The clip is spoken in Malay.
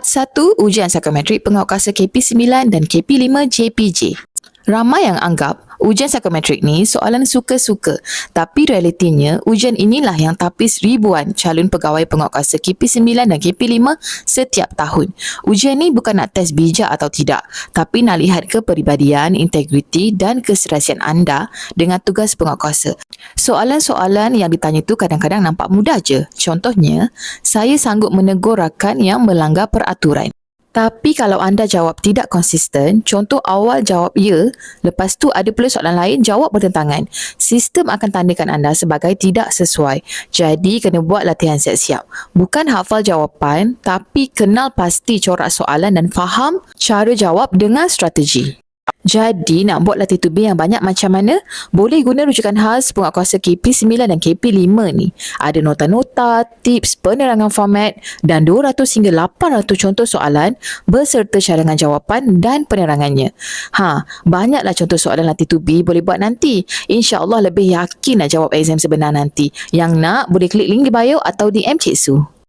Part 1 Ujian Psikometrik Pengawakasa KP9 dan KP5 JPJ. Ramai yang anggap ujian psikometrik ni soalan suka-suka. Tapi realitinya, ujian inilah yang tapis ribuan calon pegawai pengawakasa KP9 dan KP5 setiap tahun. Ujian ni bukan nak test bijak atau tidak, tapi nak lihat kepribadian, integriti dan keserasian anda dengan tugas pengawakasa. Soalan-soalan yang ditanya tu kadang-kadang nampak mudah je. Contohnya, saya sanggup menegur rakan yang melanggar peraturan. Tapi kalau anda jawab tidak konsisten, contoh awal jawab ya, lepas tu ada pula soalan lain jawab bertentangan. Sistem akan tandakan anda sebagai tidak sesuai. Jadi kena buat latihan siap-siap. Bukan hafal jawapan, tapi kenal pasti corak soalan dan faham cara jawab dengan strategi. Jadi nak buat latih tubi yang banyak macam mana? Boleh guna rujukan khas penguatkuasa KP9 dan KP5 ni. Ada nota-nota, tips, penerangan format dan 200 hingga 800 contoh soalan beserta cadangan jawapan dan penerangannya. Ha, banyaklah contoh soalan latih tubi boleh buat nanti. InsyaAllah lebih yakin nak jawab exam sebenar nanti. Yang nak boleh klik link di bio atau DM Cik Su.